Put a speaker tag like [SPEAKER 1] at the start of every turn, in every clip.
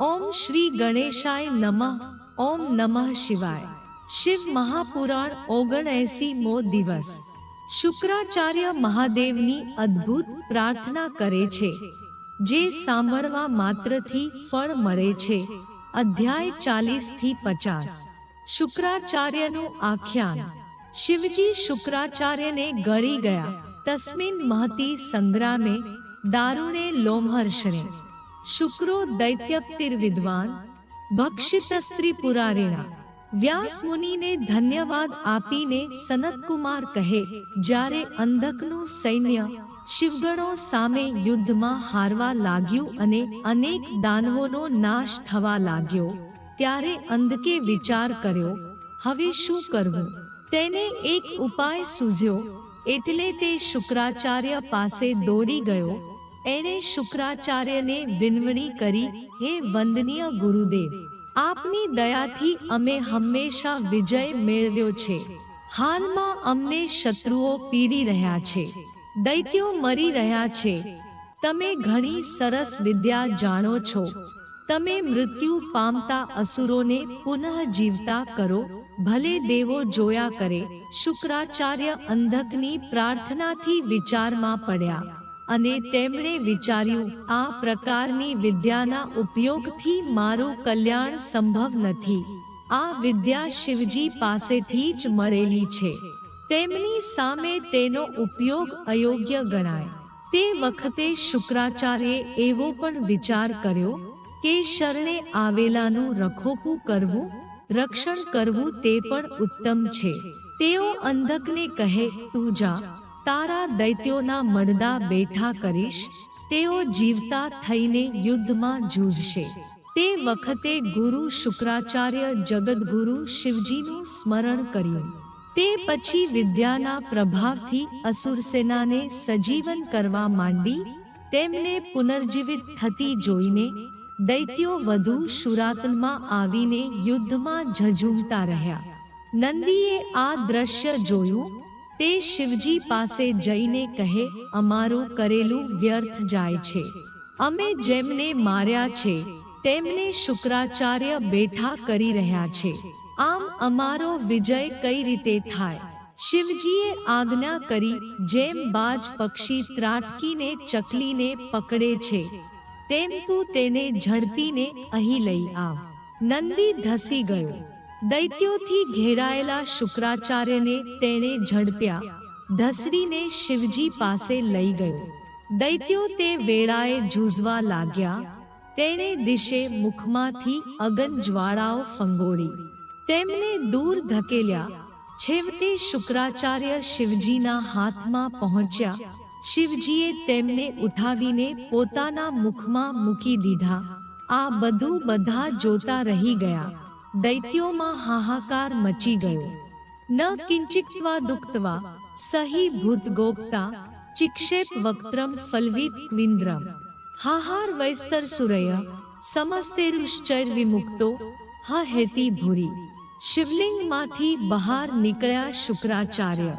[SPEAKER 1] ઓમ શ્રી ગણેશાય નમઃ. ઓમ નમઃ શિવાય. શિવ મહાપુરાણ ઓગણએસી મો દિવસ. શુક્રાચાર્ય મહાદેવની અદ્ભુત પ્રાર્થના કરે છે. જે સાંભળવા માત્રથી ફળ મળે છે. અધ્યાય ચાલીસથી પચાસ. શુક્રાચાર્યનું આખ્યાન. શિવજી શુક્રાચાર્યને ગળી ગયા. તસ્મિન મહતી સંગ્રામે દારૂણે લોમહર્ષણે શુક્રો દૈત્યપ્તિર્વિદ્વાન ભક્ષિતસ્ત્રી પુરારેણા વ્યાસ મુનિને ધન્યવાદ આપીને સનતકુમાર કહે જ્યારે અંધકનું સૈન્ય શિવગણો સામે યુદ્ધમાં હારવા લાગ્યું અને અનેક દાનવોનો નાશ થવા લાગ્યો ત્યારે અંધકે વિચાર કર્યો હવે શું કરવું તેને એક ઉપાય સૂઝ્યો એટલે તે શુક્રાચાર્ય પાસે દોડી ગયો એણે શુક્રાચાર્યને વિનવણી કરી, હે વંદનીય ગુરુદેવ, આપની દયાથી અમે હંમેશા વિજય મેળવ્યો છે. હાલમાં અમને શત્રુઓ પીડી રહ્યા છે. દૈત્યો મરી રહ્યા છે. તમે ઘણી સરસ વિદ્યા જાણો છો. તમે મૃત્યુ પામતા અસુરોને પુનઃ જીવતા કરો. ભલે દેવો જોયા કરે. શુક્રાચાર્ય અંધકની પ્રાર્થનાથી વિચારમાં પડ્યા. અને તેમણે વિચાર્યું, આ પ્રકારની વિદ્યાના ઉપયોગથી મારું કલ્યાણ સંભવ નથી. આ વિદ્યા શિવજી પાસેથી જ મળેલી છે. તેમની સામે તેનો ઉપયોગ અયોગ્ય ગણાય. તે વખતે શુક્રાચાર્યે એવો પણ વિચાર કર્યો કે શરણે આવેલાનું રખોપું કરવું, રક્ષણ કરવું તે પણ ઉત્તમ છે. તેઓ અંધકને કહે, તું જા. તારા દૈત્યોના મડદા બેઠા કરીશ, તેઓ જીવતા થઈને યુદ્ધમાં જૂજશે. તે વખતે ગુરુ શુક્રાચાર્ય જગદગુરુ શિવજીનું સ્મરણ કર્યું. તે પછી વિદ્યાના પ્રભાવથી અસુર સેનાને સજીવન કરવા માંડી, તેમને પુનર્જીવિત થતી જોઈને દૈત્યો વધુ શુરાતનમાં આવીને યુદ્ધમાં ઝઝૂમતા રહ્યા. નંદીએ આ દ્રશ્ય જોયું તે શિવજી પાસે જઈને કહે, અમારું કરેલું વ્યર્થ જાય છે. અમે જેમને માર્યા છે, તેમને શુક્રાચાર્ય બેઠા કરી રહ્યા છે. આમ અમારો વિજય કઈ રીતે થાય? શિવજીએ આજ્ઞા કરી, જેમ બાજ પક્ષી ત્રાટકીને ચકલીને પકડે છે, તેમ તું તેને ઝડપીને અહીં લઈ આવ. નંદી ધસી ગયો. દૈત્યોથી ઘેરાયેલા શુક્રાચાર્યને તેણે ઝડપ્યા. ધસડીને શિવજી પાસે લઈ ગયો. દૈત્યો તે વેળાએ જૂઝવા લાગ્યા. તેણે દિશે મુખમાંથી અગન જ્વાળાઓ ફંગોળી. તેમને દૂર ધકેલ્યા. છેવટે શુક્રાચાર્ય શિવજીના હાથમાં પહોંચ્યા. શિવજીએ તેમને ઉઠાવીને પોતાના મુખમાં મૂકી દીધા. આ બધું બધા જોતા રહી ગયા. દૈત્યોમાં હાહાકાર મચી ગયો. ન કિંચિત્વા દુક્તવા, સહી ભૂતગોપ્તા ચિક્ષેપ વક્ત્રમ ફલવિત ક્વિન્દ્રમ. હાહાર વૈસ્તર સુરય, સમસ્તેરુશ્ચર વિમુક્તો, હ હેતી ભૂરી. શિવલિંગમાંથી બહાર નીકળ્યા શુક્રાચાર્ય.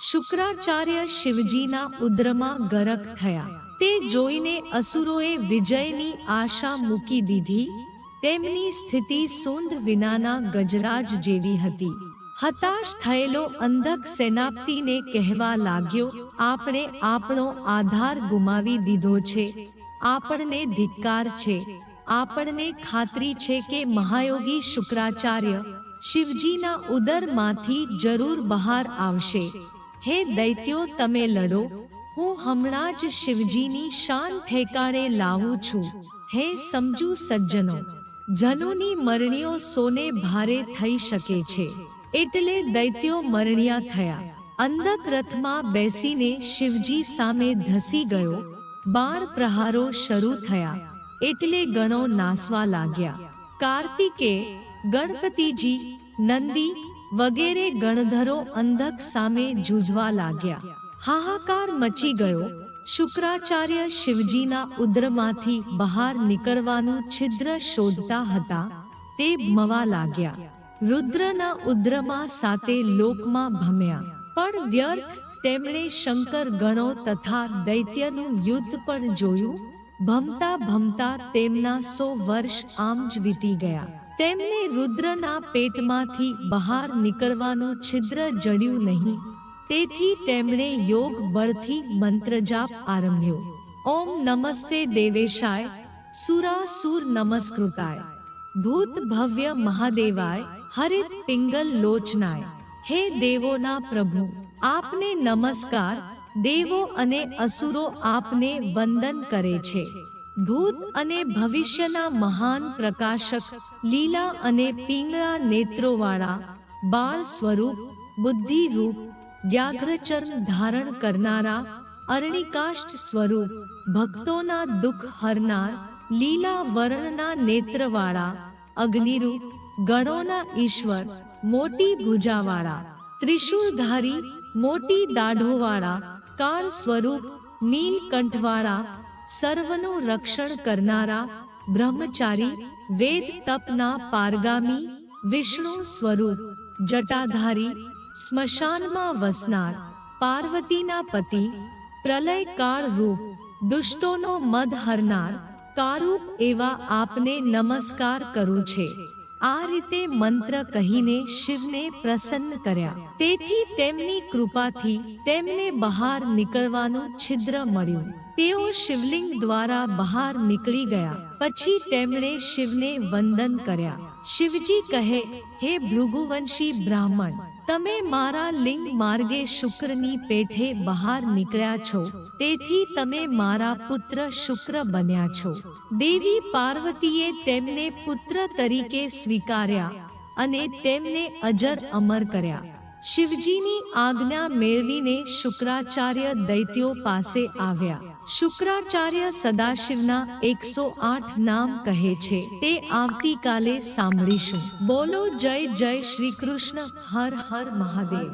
[SPEAKER 1] શુક્રાચાર્ય શિવજીના ઉદ્રમાં ગરક થયા. તે જોઈને અસુરોએ વિજયની આશા મૂકી દીધી તેમની સ્થિતિ સૂંઢ વિનાના ગજરાજ જેવી હતી. હતાશ થયેલો અંધક સેનાપતિને કહેવા લાગ્યો, આપણે આપણો આધાર ગુમાવી દીધો છે. આપણને ધિક્કાર છે. આપણને ખાતરી છે કે મહાયોગી શુક્રાચાર્ય શિવજીના ઉદરમાંથી જરૂર બહાર આવશે. હે દૈત્યો, તમે લડો. હું હમણાં જ શિવજીની શાન ઠેકાણે લાવું છું. હે સમજુ સજ્જનો જનોની મરણીઓ સોને ભારે થઈ શકે છે. એટલે દૈત્યો મરણિયા થયા. અંધક રથમાં બેસીને શિવજી સામે ધસી ગયો. બાણ પ્રહારો શરૂ થયા. એટલે ગણો નાસવા લાગ્યા. કાર્તિકે ગણપતિજી, નંદી વગેરે ગણધરો અંધક સામે જૂઝવા લાગ્યા. હાહાકાર મચી ગયો. શુક્રાચાર્ય શિવજીના ઉદ્રમાંથી બહાર નીકળવાનું છિદ્ર શોધતા હતા, તે ભમવા લાગ્યા. રુદ્રના ઉદ્રમાં સાથે લોકમાં ભમ્યા, પણ વ્યર્થ તેમણે શંકર ગણો તથા દૈત્યનું યુદ્ધ પણ જોયું. ભમતા ભમતા તેમના સો વર્ષ આમ જ વીતી ગયા. તેમને રુદ્રના પેટમાંથી બહાર નીકળવાનું છિદ્ર જડ્યું નહીં. તેથી તેમણે યોગ બળથી મંત્રજાપ આરંભ્યો. ઓમ નમસ્તે દેવેશાય, સુરાસુર નમસ્કૃતાય. ભૂત ભવ્ય મહાદેવાય, હરિત પિંગલ લોચનાય. હે દેવોના પ્રભુ, આપને નમસ્કાર, દેવો અને અસુરો આપને વંદન કરે છે. ભૂત અને ભવિષ્યના મહાન પ્રકાશક, લીલા અને પીંગળા નેત્રોવાળા બાળ સ્વરૂપ બુદ્ધિરૂપ વ્યાઘ્રચર્મ ધારણ કરનારા અરણિકાષ્ટ સ્વરૂપ ભક્તોના દુઃખ હરનાર લીલા વર્ણના નેત્રવાળા, અગ્નિરૂપ, ગણોના ઈશ્વર, મોટી ભુજાવાળા, ત્રિશૂળધારી, મોટી દાઢોવાળા કાળ સ્વરૂપ નીલકંઠવાળા સર્વનું રક્ષણ કરનારા બ્રહ્મચારી, વેદ તપના પારગામી, વિષ્ણુ સ્વરૂપ, જટાધારી સ્મશાનમાં વસનાર પાર્વતીના પતિ પ્રલય કાળ રૂપ દુષ્ટોનો મદ હરનાર કારૂપ એવા આપને નમસ્કાર કરું છે. આ રીતે મંત્ર કહીને શિવને પ્રસન્ન કર્યા. તેથી તેમની કૃપાથી તેમને બહાર નીકળવાનું છિદ્ર મળ્યું. તેઓ શિવલિંગ દ્વારા બહાર નીકળી ગયા. પછી તેમણે શિવને વંદન કર્યા. શિવજી કહે, હે ભૃગુવંશી બ્રાહ્મણ તમે મારા લિંગ માર્ગે શુક્રની પેઠે બહાર નીકળ્યા છો, તેથી તમે મારા પુત્ર શુક્ર બન્યા છો. દેવી પાર્વતીએ તેમને પુત્ર તરીકે સ્વીકાર્યા અને તેમને અજર અમર કર્યા. શિવજીની આજ્ઞા મેળવીને શુક્રાચાર્ય દૈત્યો પાસે આવ્યા. શુક્રાચાર્ય સદાશિવના એકસો આઠ નામ કહે છે. તે આવતીકાલે સાંભળીશું. બોલો જય જય શ્રી કૃષ્ણ. હર હર મહાદેવ.